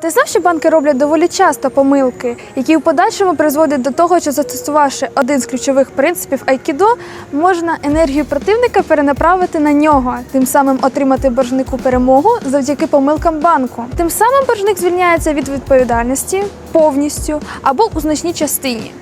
Ти знав, що банки роблять доволі часто помилки, які в подальшому призводять до того, що застосувавши один з ключових принципів айкідо, можна енергію противника перенаправити на нього, тим самим отримати боржнику перемогу завдяки помилкам банку. Тим самим боржник звільняється від відповідальності повністю або у значній частині.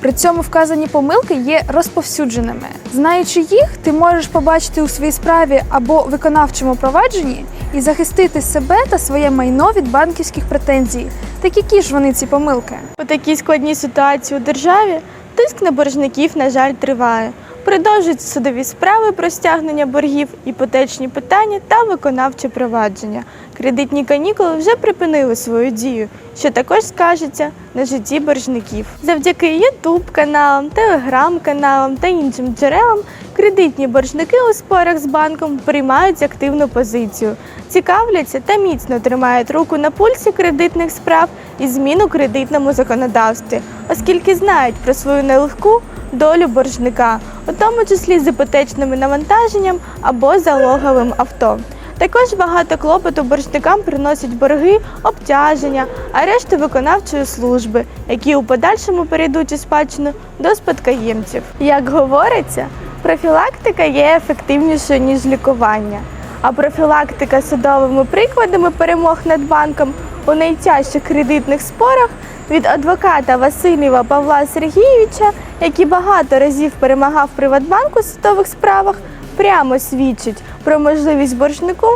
При цьому вказані помилки є розповсюдженими. Знаючи їх, ти можеш побачити у своїй справі або виконавчому провадженні і захистити себе та своє майно від банківських претензій. Так які ж вони ці помилки? У такій складній ситуації у державі тиск на боржників, на жаль, триває. Продовжуються судові справи про стягнення боргів, іпотечні питання та виконавче провадження. Кредитні канікули вже припинили свою дію, що також скажеться на житті боржників. Завдяки Ютуб каналам, телеграм-каналам та іншим джерелам кредитні боржники у спорах з банком приймають активну позицію, цікавляться та міцно тримають руку на пульсі кредитних справ і змін у кредитному законодавстві, оскільки знають про свою нелегку долю боржника, у тому числі з іпотечним навантаженням або залоговим авто. Також багато клопоту боржникам приносять борги, обтяження, арешти виконавчої служби, які у подальшому перейдуть у спадщину до спадкоємців. Як говориться, профілактика є ефективнішою ніж лікування. А профілактика судовими прикладами перемог над банком у найтяжчих кредитних спорах від адвоката Васильєва Павла Сергійовича, який багато разів перемагав Приватбанку у судових справах, прямо свідчить про можливість боржнику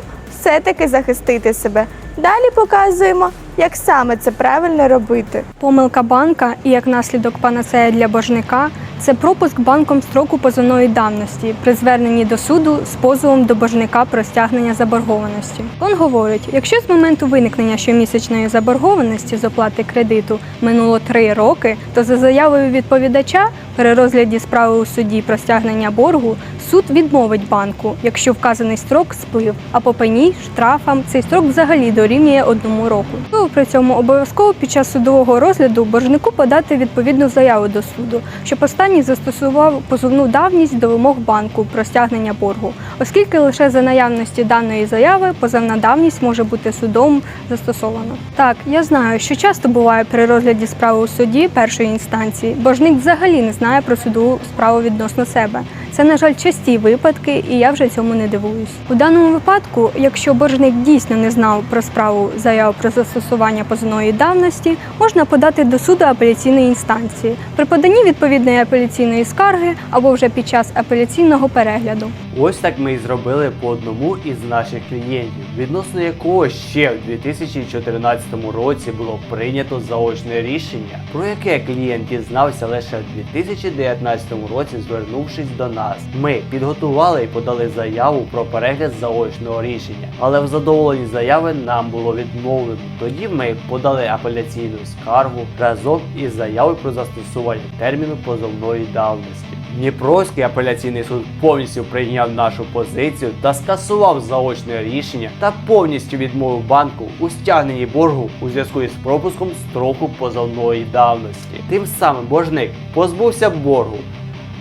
все-таки захистити себе. Далі показуємо, як саме це правильно робити. Помилка банка і як наслідок панацея для боржника це пропуск банком строку позовної давності при зверненні до суду з позовом до боржника про стягнення заборгованості. Он говорить, якщо з моменту виникнення щомісячної заборгованості з оплати кредиту минуло три роки, то за заявою відповідача при розгляді справи у суді про стягнення боргу суд відмовить банку, якщо вказаний строк сплив, а по пені штрафам цей строк взагалі дорівнює одному року. При цьому обов'язково під час судового розгляду боржнику подати відповідну заяву до суду, щоб останній застосував позовну давність до вимог банку про стягнення боргу, оскільки лише за наявності даної заяви позовна давність може бути судом застосована. Так, я знаю, що часто буває при розгляді справи у суді першої інстанції, боржник взагалі не знає про судову справу відносно себе. Це, на жаль, часті випадки, і я вже цьому не дивуюсь. У даному випадку, якщо боржник дійсно не знав про справу заяву про застосування позовної давності, можна подати до суду апеляційної інстанції при поданні відповідної апеляційної скарги або вже під час апеляційного перегляду. Ось так ми і зробили по одному із наших клієнтів, відносно якого ще в 2014 році було прийнято заочне рішення, про яке клієнт дізнався лише в 2019 році, звернувшись до нас. Ми підготували і подали заяву про перегляд заочного рішення, але в задоволенні заяви нам було відмовлено. Тоді ми подали апеляційну скаргу разом із заявою про застосування терміну позовної давності. Дніпровський апеляційний суд повністю прийняв нашу позицію та скасував заочне рішення та повністю відмовив банку у стягненні боргу у зв'язку із пропуском строку позовної давності. Тим самим боржник позбувся боргу,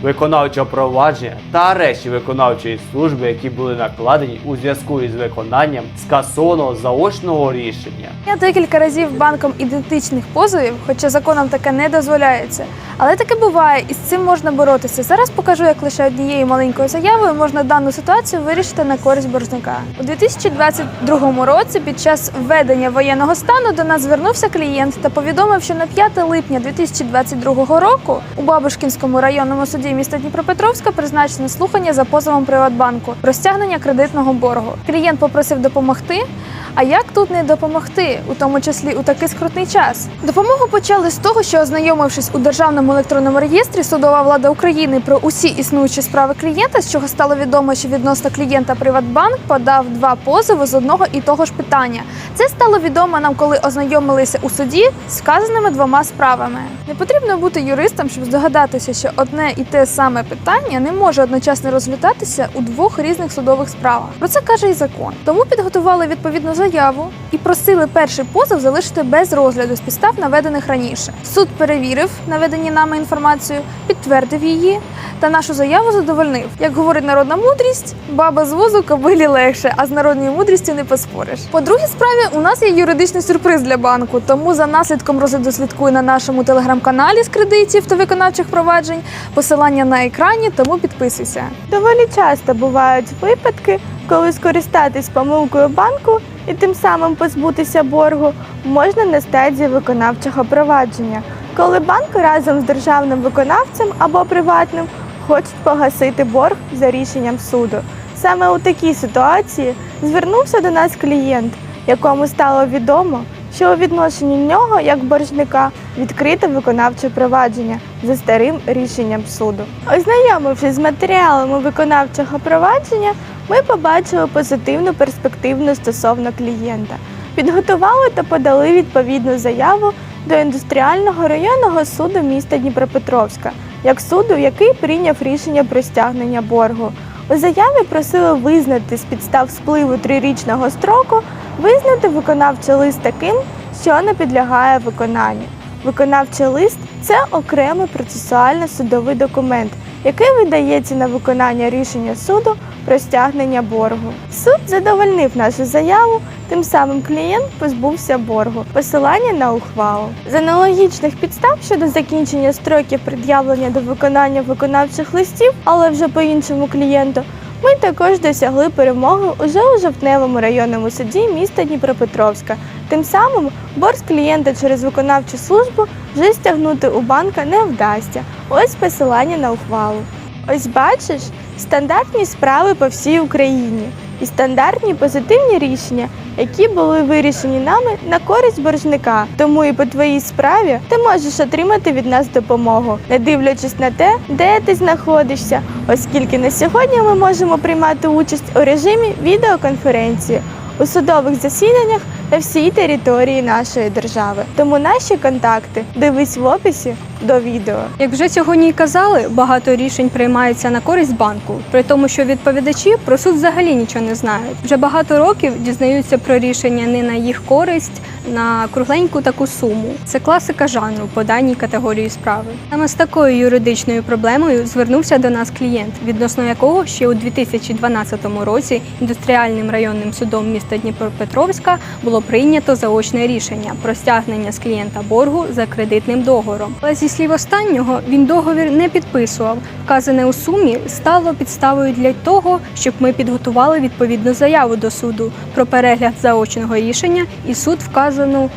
виконавчого провадження та арешті виконавчої служби, які були накладені у зв'язку із виконанням скасованого заочного рішення. Я декілька разів банком ідентичних позовів, хоча законом таке не дозволяється. Але таке буває, і з цим можна боротися. Зараз покажу, як лише однією маленькою заявою можна дану ситуацію вирішити на користь боржника. У 2022 році, під час введення воєнного стану, до нас звернувся клієнт та повідомив, що на 5 липня 2022 року у Бабушкінському районному суді міста Дніпропетровська призначено слухання за позовом Приватбанку про стягнення кредитного боргу. Клієнт попросив допомогти. А як тут не допомогти, у тому числі у такий скрутний час? Допомогу почали з того, що ознайомившись у державному електронному реєстрі судова влада України про усі існуючі справи клієнта, з чого стало відомо, що відносно клієнта Приватбанк подав два позови з одного і того ж питання. Це стало відомо нам, коли ознайомилися у суді з вказаними двома справами. Не потрібно бути юристом, щоб здогадатися, що одне і те саме питання не може одночасно розглядатися у двох різних судових справах. Про це каже і закон. Тому підготували відповідну заяву і просили перший позов залишити без розгляду з підстав, наведених раніше. Суд перевірив наведені нами інформацію, підтвердив її та нашу заяву задовольнив. Як говорить народна мудрість, баба з возу кобилі легше, а з народною мудрістю не поспориш. По другій справі у нас є юридичний сюрприз для банку, тому за наслідком розгляду слідкуй на нашому телеграм-каналі з кредитів та виконавчих проваджень. Посилання на екрані, тому підписуйся. Доволі часто бувають випадки, коли скористатись помилкою банку і тим самим позбутися боргу можна на стадії виконавчого провадження, коли банк разом з державним виконавцем або приватним хочуть погасити борг за рішенням суду. Саме у такій ситуації звернувся до нас клієнт, якому стало відомо, що у відношенні нього, як боржника, відкрите виконавче провадження за старим рішенням суду. Ознайомившись з матеріалами виконавчого провадження, ми побачили позитивну перспективну стосовно клієнта. Підготували та подали відповідну заяву до індустріального районного суду міста Дніпропетровська, як суду, який прийняв рішення про стягнення боргу. У заяві просили визнати з підстав спливу трирічного строку, визнати виконавчий лист таким, що не підлягає виконанню. Виконавчий лист це окремий процесуально-судовий документ, який видається на виконання рішення суду про стягнення боргу. Суд задовольнив нашу заяву, тим самим клієнт позбувся боргу. Посилання на ухвалу. З аналогічних підстав щодо закінчення строків пред'явлення до виконання виконавчих листів, але вже по іншому клієнту. Ми також досягли перемоги уже у жовтневому районному суді міста Дніпропетровська. Тим самим борг клієнта через виконавчу службу вже стягнути у банка не вдасться. Ось посилання на ухвалу. Ось бачиш, стандартні справи по всій Україні і стандартні позитивні рішення, які були вирішені нами на користь боржника. Тому і по твоїй справі ти можеш отримати від нас допомогу, не дивлячись на те, де ти знаходишся, оскільки на сьогодні ми можемо приймати участь у режимі відеоконференції у судових засіданнях на всій території нашої держави. Тому наші контакти дивись в описі до відео. Як вже сьогодні й казали, багато рішень приймається на користь банку, при тому, що відповідачі про суд взагалі нічого не знають. Вже багато років дізнаються про рішення не на їх користь, на кругленьку таку суму. Це класика жанру по даній категорії справи. Саме з такою юридичною проблемою звернувся до нас клієнт, відносно якого ще у 2012 році індустріальним районним судом міста Дніпропетровська було прийнято заочне рішення про стягнення з клієнта боргу за кредитним договором. Але зі слів останнього він договір не підписував. Вказане у сумі стало підставою для того, щоб ми підготували відповідну заяву до суду про перегляд заочного рішення, і суд вказану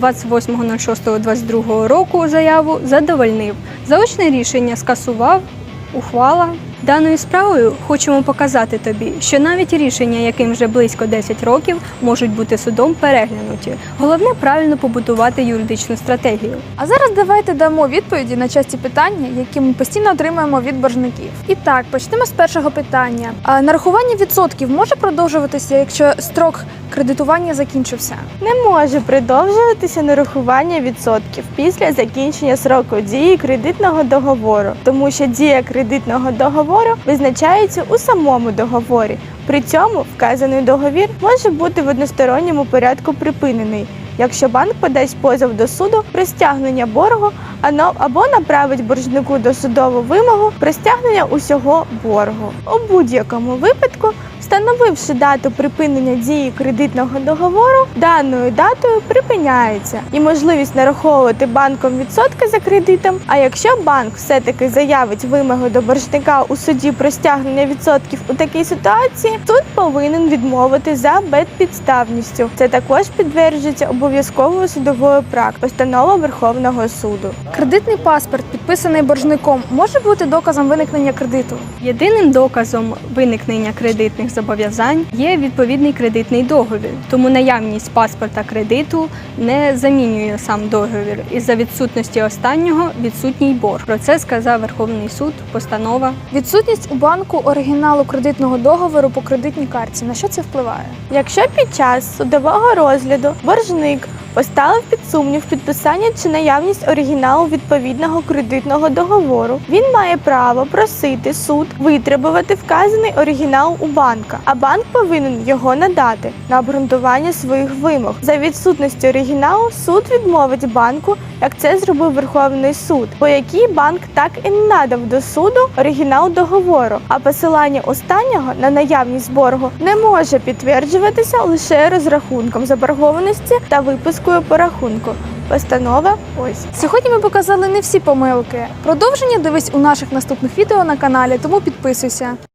28.06.22 року заяву задовольнив. Заочне рішення скасував. Ухвала даною справою хочемо показати тобі, що навіть рішення, яким вже близько 10 років, можуть бути судом переглянуті. Головне правильно побудувати юридичну стратегію. А зараз давайте дамо відповіді на часті питання, які ми постійно отримуємо від боржників. І так, почнемо з першого питання. А нарахування відсотків може продовжуватися, якщо строк кредитування закінчився? Не може продовжуватися нарахування відсотків після закінчення сроку дії кредитного договору, тому що дія кредитного договору визначається у самому договорі. При цьому вказаний договір може бути в односторонньому порядку припинений. Якщо банк подасть позов до суду про стягнення боргу або направить боржнику досудову вимогу про стягнення усього боргу. У будь-якому випадку, встановивши дату припинення дії кредитного договору, даною датою припиняється і можливість нараховувати банком відсотки за кредитом. А якщо банк все-таки заявить вимогу до боржника у суді про стягнення відсотків у такій ситуації, суд повинен відмовити за безпідставністю. Це також підтверджується обов'язковою судовою практикою постанова Верховного суду. Кредитний паспорт, підписаний боржником, може бути доказом виникнення кредиту. Єдиним доказом виникнення кредитних зобов'язань є відповідний кредитний договір, тому наявність паспорта кредиту не замінює сам договір. Із-за відсутності останнього відсутній борг. Про це сказав Верховний суд, постанова. Відсутність у банку оригіналу кредитного договору по кредитній карті. На що це впливає? Якщо під час судового розгляду боржник поставив під сумнів підписання чи наявність оригіналу відповідного кредитного договору, він має право просити суд витребувати вказаний оригінал у банка, а банк повинен його надати на обґрунтування своїх вимог. За відсутності оригіналу суд відмовить банку, як це зробив Верховний суд, по якій банк так і не надав до суду оригінал договору, а посилання останнього на наявність боргу не може підтверджуватися лише розрахунком заборгованості та випискою по рахунку. Постанова ось. Сьогодні ми показали не всі помилки. Продовження дивись у наших наступних відео на каналі, тому підписуйся.